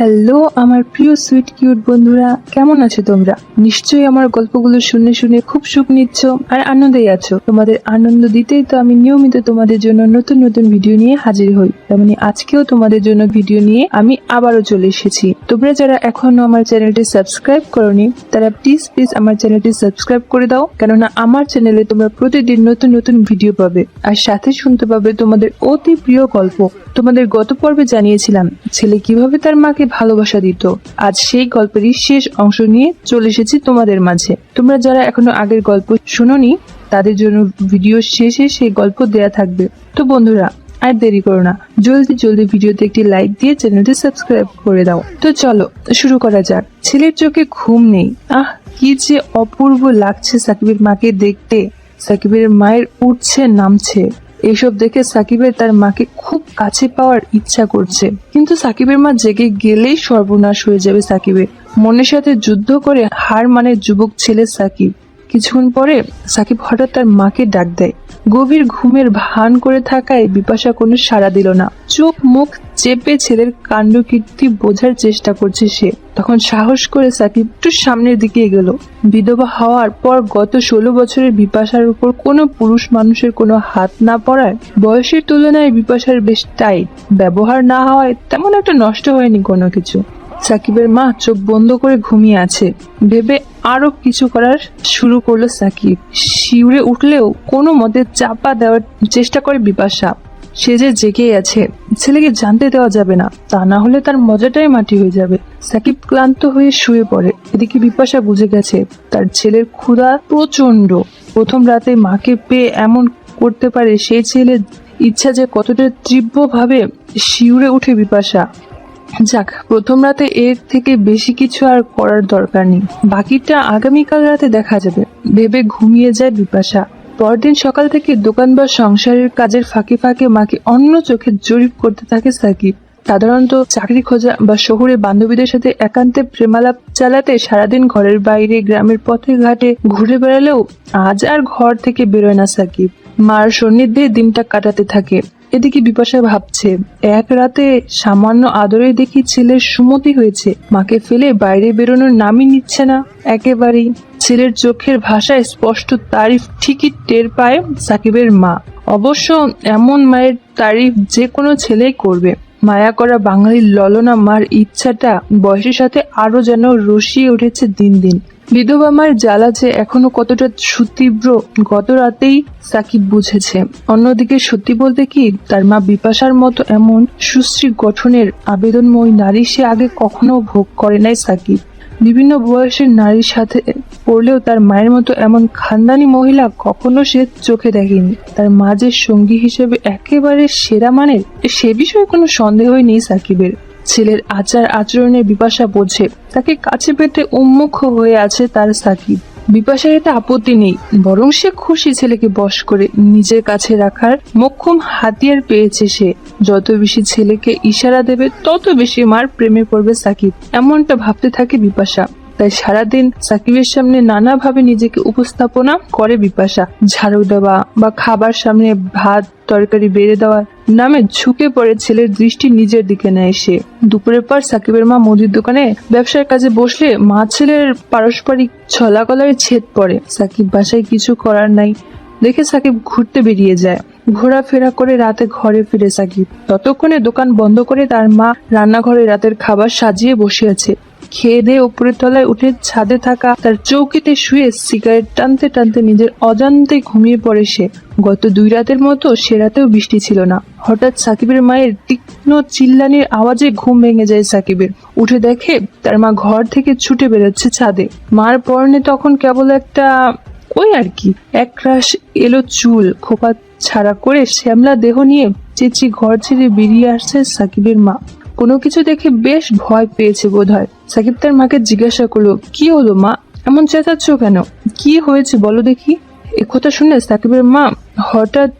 Hello আমার প্রিয় sweet cute বন্ধুরা, কেমন আছো তোমরা? নিশ্চয়ই আমার গল্পগুলো শুনে শুনে খুব সুখ নিচ্ছ আর আনন্দেই আছো। তোমাদের আনন্দ দিতেই তো আমি নিয়মিত তোমাদের জন্য নতুন নতুন ভিডিও নিয়ে হাজির হই। তেমনি আজকেও তোমাদের জন্য ভিডিও নিয়ে আমি আবারও চলে এসেছি। তোমরা যারা এখনও আমার চ্যানেলটি সাবস্ক্রাইব করনি, তারা প্লিজ প্লিজ আমার চ্যানেলটি সাবস্ক্রাইব করে দাও। কেননা আমার চ্যানেলে তোমরা প্রতিদিন নতুন নতুন ভিডিও পাবে। আর সাথে শুনতে পাবে তোমাদের অতি প্রিয় গল্প। তোমাদের গত পর্বে জানিয়েছিলাম, ছেলে কীভাবে তার মাকে ভালোবাসা দিত। আজ সেই গল্পেরই শেষ অংশ নিয়ে চলে এসেছি তোমাদের মাঝে। তোমরা যারা এখনও আগের গল্প শুনোনি, তাদের জন্য ভিডিও শেষে সেই গল্প দেয়া থাকবে। তো বন্ধুরা, আর দেরি করো না। জলদি জলদি ভিডিওতে একটি লাইক দিয়ে চ্যানেলটি সাবস্ক্রাইব করে দাও। তো চলো, শুরু করা যাক। ছেলের চোখে ঘুম নেই। আহ, কি যে অপূর্ব লাগছে সাকিবের মাকে দেখতে। সাকিবের মায়ের উঠছে, নামছে। এসব দেখে সাকিবের তার মাকে খুব কাছে পাওয়ার ইচ্ছা করছে। কিন্তু সাকিবের মা জেগে গেলেই সর্বনাশ হয়ে যাবে সাকিবের। মনের সাথে যুদ্ধ করে হার মানে যুবক ছেলে সাকিব। কিছুক্ষণ পরে সাকিব হঠাৎ তার মাকে ডাক দেয়। গভীর ঘুমের ভান করে থাকায় বিপাশা কোনো সাড়া দিল না। চোখ মুখ চেপে ছেলের কাণ্ডকীর্তি বোঝার চেষ্টা করছে সে। তখন সাহস করে সাকিব একটু সামনের দিকে এগোলো। বিধবা হওয়ার পর গত ষোলো বছরের বিপাশার উপর কোনো পুরুষ মানুষের কোনো হাত না পড়ায় বয়সের তুলনায় বিপাশার বেশ টাইট ব্যবহার না হওয়ায় তেমন একটা নষ্ট হয়নি কোনো কিছু। সাকিবের মা চোখ বন্ধ করে ঘুমিয়ে আছে। ভেবে আরও কিছু করার শুরু করল সাকিব। শিউরে উঠলেও কোনো মতে চাপা দেওয়ার চেষ্টা করে বিপাশা। সে যে জেগে আছে, ছেলেকে জানতে দেওয়া যাবে না। তা না হলে তার মজাটাই মাটি হয়ে যাবে। সাকিব ক্লান্ত হয়ে শুয়ে পড়ে। এদিকে বিপাশা বুঝে গেছে, তার ছেলের ক্ষুধা প্রচণ্ড প্রথম রাতে মাকে পেয়ে এমন করতে পারে সেই ছেলের ইচ্ছা যে কতটা তীব্রভাবে শিউরে উঠে বিপাশা। যাক, প্রথম রাতে এর থেকে বেশি কিছু আর করার দরকার নেই। বাকিটা আগামীকাল রাতে দেখা যাবে। ভেবে ঘুমিয়ে যায় বিপাশা। পরদিন সকাল থেকে দোকান বা সংসারের কাজের ফাঁকে ফাঁকে মাকে অন্য চোখে জরিপ করতে থাকে সাকিব। সাধারণত চাকরি খোঁজা বা শহরে বান্ধবীদের সাথে একান্তে প্রেমালাপ চালাতে সারাদিন ঘরের বাইরে, গ্রামের পথে ঘাটে ঘুরে বেড়ালেও আজ আর ঘর থেকে বেরোয় না সাকিব। মার সন্নিধ্যে দিনটা কাটাতে থাকে। এদিকে বিপাশা ভাবছে, এক রাতে সামান্য আদরে দেখি ছেলের সুমতি হয়েছে। মাকে ফেলে বাইরে বেরোনোর নামই নিচ্ছে না। একেবারেই ছেলের চোখের ভাষায় স্পষ্ট তারিফ ঠিকই টের পায় সাকিবের মা। অবশ্য এমন মায়ের তারিফ যে কোনো ছেলেই করবে। মায়া করা বাঙালির ললনা মার ইচ্ছাটা বয়সের সাথে আরও যেন রসিয়ে উঠেছে দিন দিন। বিধবা মার জ্বালা যে এখনও কতটা সুতীব্র, গত রাতেই সাকিব বুঝেছে। অন্যদিকে সত্যি বলতে কি, তার মা বিপাশার মতো এমন সুশ্রী গঠনের আবেদনময় নারী সে আগে কখনো ভোগ করে নাই সাকিব। বিভিন্ন বয়সের নারীর সাথে পড়লেও তার মায়ের মতো এমন খানদানি মহিলা কখনো সে চোখে দেখেনি। তার মা যে সঙ্গী হিসেবে একেবারে সেরা মানের, সে বিষয়ে কোনো সন্দেহই নেই সাকিবের। ছেলের আচার আচরণের বিপাশা বোঝে। তাকে কাছে পেতে উন্মুখ হয়ে আছে তার সাকিব বিপাশার এটা আপত্তি নেই, বরং সে খুশি ছেলেকে বশ করে নিজের কাছে রাখার মক্ষম হাতিয়ার পেয়েছে সে। যত বেশি ছেলেকে ইশারা দেবে, তত বেশি মার প্রেমে পড়বে সাকিব। এমনটা ভাবতে থাকে বিপাশা। তাই সারাদিন সাকিবের সামনে নানাভাবে নিজেকে উপস্থাপনা করে বিপাশা। ঝাড়ু দেওয়া বা খাবার সামনে ভাত, তরকারি বেড়ে দেওয়ার নামে ঝুঁকে পড়ে ছেলের দৃষ্টি নিজের দিকে নেয় সে। দুপুরের পর সাকিবের মা মুদির দোকানে ব্যবসার কাজে বসলে মা ছেলের পারস্পরিক ছলাকলায় ছেদ পড়ে। সাকিব বাসায় কিছু করার নাই, দেখে সাকিব ঘুরতে বেরিয়ে যায়। ঘোরাফেরা করে রাতে ঘরে ফিরে সাকিব। ততক্ষণে দোকান বন্ধ করে তার মা রান্নাঘরে রাতের খাবার সাজিয়ে বসে আছে। খেয়ে দিয়ে উপরের তলায় উঠে ছাদে থাকা তার চৌকিতে শুয়ে সিগারেট টানতে টানতে নিজের অজান্তে ঘুমিয়ে পড়ে সে। গত দুই রাতের মতো সে রাতেও বৃষ্টি ছিল না। হঠাৎ সাকিবের মায়ের তীক্ষ্ণ চিল্লানির আওয়াজে ঘুম ভেঙে যায় সাকিবের। উঠে দেখে তার মা ঘর থেকে ছুটে বেরোচ্ছে ছাদে। মার পরনে তখন কেবল একটা ওই আর কি এক একরাশ এলো চুল, খোপা ছাড়া করে শ্যামলা দেহ নিয়ে চেঁচি ঘর ছেড়ে বেরিয়ে আসছে সাকিবের মা। কোনো কিছু দেখে বেশ ভয় পেয়েছে বোধ হয় সাকিব তার মাকে জিজ্ঞাসা করল, কি হলো মা? এমন চেঁচাচ্ছ কেন? কি হয়েছে বলো দেখি? একথা শুনে সাকিবের মা হঠাৎ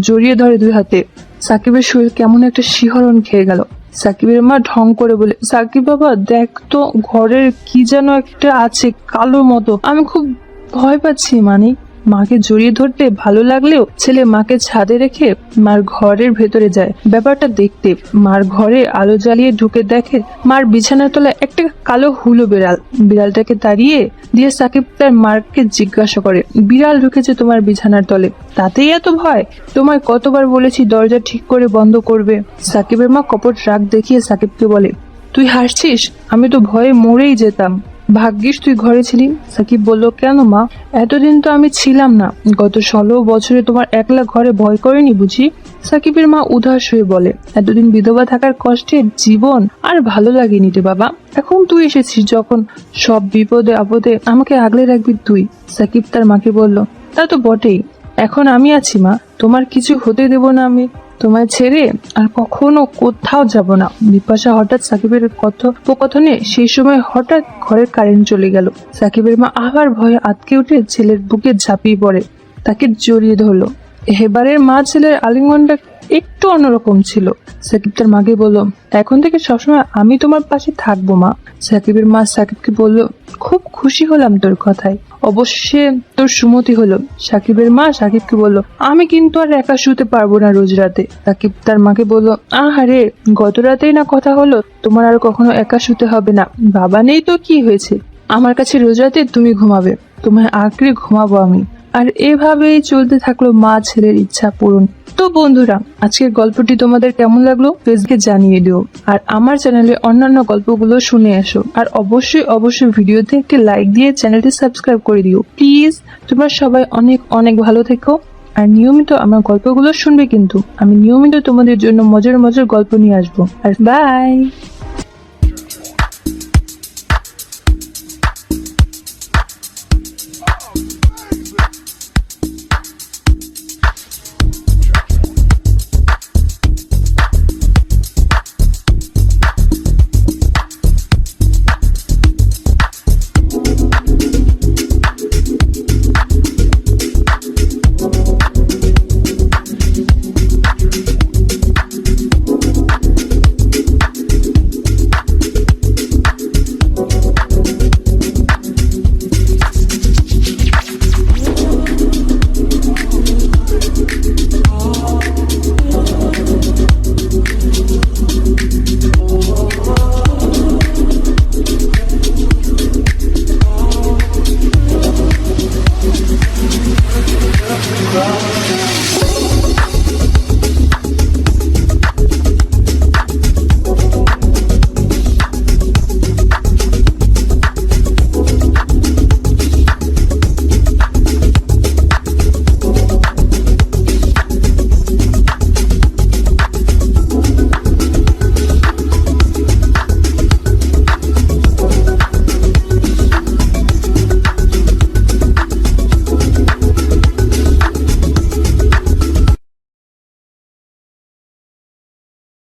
জড়িয়ে ধরে দুই হাতে। সাকিবের শরীর কেমন একটা শিহরণ খেয়ে গেল। সাকিবের মা ঢং করে বলে, সাকিব বাবা, দেখ তো, ঘরের কি যেন একটা আছে, কালো মতো। আমি খুব ভয় পাচ্ছি মানে মাকে জড়িয়ে ধরতে ভালো লাগলেও ছেলে মাকে ছাদে রেখে মার ঘরের ভেতরে যায়। ব্যাপারটা দেখতে মার ঘরে আলো জ্বালিয়ে ঢুকে দেখে মার বিছানার তলায় একটা কালো হুলো বিড়াল। বিড়ালটাকে তাড়িয়ে দিয়ে সাকিব তার মারকে জিজ্ঞাসা করে, বিড়াল ঢুকেছে তোমার বিছানার তলে। তাতেই এত ভয়? তোমায় কতবার বলেছি দরজা ঠিক করে বন্ধ করবে? সাকিবের মা কপট রাগ দেখিয়ে সাকিবকে বলে, তুই হাসছিস? আমি তো ভয়ে মরেই যেতাম। ভাগ্যিস তুই ঘরে ছিলি। সাকিব বলল, কেন মা? এতদিন তো আমি ছিলাম না। গত ষোলো বছরে তোমার একলা ঘরে ভয় করেনি বুঝি? সাকিবের মা উদাস হয়ে বলে, এতদিন বিধবা থাকার কষ্টের জীবন আর ভালো লাগেনি রে বাবা। এখন তুই এসেছিস যখন সব বিপদে আপদে আমাকে আগলে রাখবি তুই। সাকিব তার মাকে বলল, তা তো বটেই। এখন আমি আছি মা। তোমার কিছু হতে দেব না আমি। তোমায় ছেড়ে আর কখনো কোথাও যাব না। বিপাশা হঠাৎ সাকিবের কথোপকথনে সেই সময় হঠাৎ ঘরের কারেন্ট চলে গেল। সাকিবের মা আবার ভয়ে আটকে উঠে ছেলের বুকে ঝাঁপিয়ে পড়ে। তাকে জড়িয়ে ধরলো। এবারের মা ছেলের আলিঙ্গনটা একটু অন্যরকম ছিল। সাকিব তার মাকে বলল, এখন থেকে সবসময় আমি তোমার পাশে থাকব, মা। সাকিবের মা সাকিবকে বলল, খুব খুশি হলাম তোর কথায়। অবশ্যই তোর সুমতি হলো। সাকিবের মা সাকিবকে বলল, আমি কিন্তু আর একা শুতে পারব না রোজ রাতে। সাকিব তার মাকে বলল, আহারে, গত রাতেই না কথা হলো? তোমার আর কখনো একা শুতে হবে না। বাবা নেই তো, কি হয়েছে? আমার কাছে রোজ রাতে তুমি ঘুমাবে। তোমায় আঁকড়ে ঘুমাবো আমি। আর এভাবেই চলতে থাকল মা ছেলের ইচ্ছা পূরণ। তো বন্ধুরা, আজকের গল্পটি তোমাদের কেমন লাগল ফেসবুকে জানিয়ে দিও আর আমার চ্যানেলে অন্যান্য গল্পগুলো শুনে এসো। আর অবশ্যই অবশ্যই ভিডিওতে একটি লাইক দিয়ে চ্যানেলটি সাবস্ক্রাইব করে দিও। প্লিজ, তোমরা সবাই অনেক অনেক ভালো থেকো। আর নিয়মিত আমার গল্পগুলো শুনবে কিন্তু। আমি নিয়মিত তোমাদের জন্য মজার মজার গল্প নিয়ে আসব। আর বাই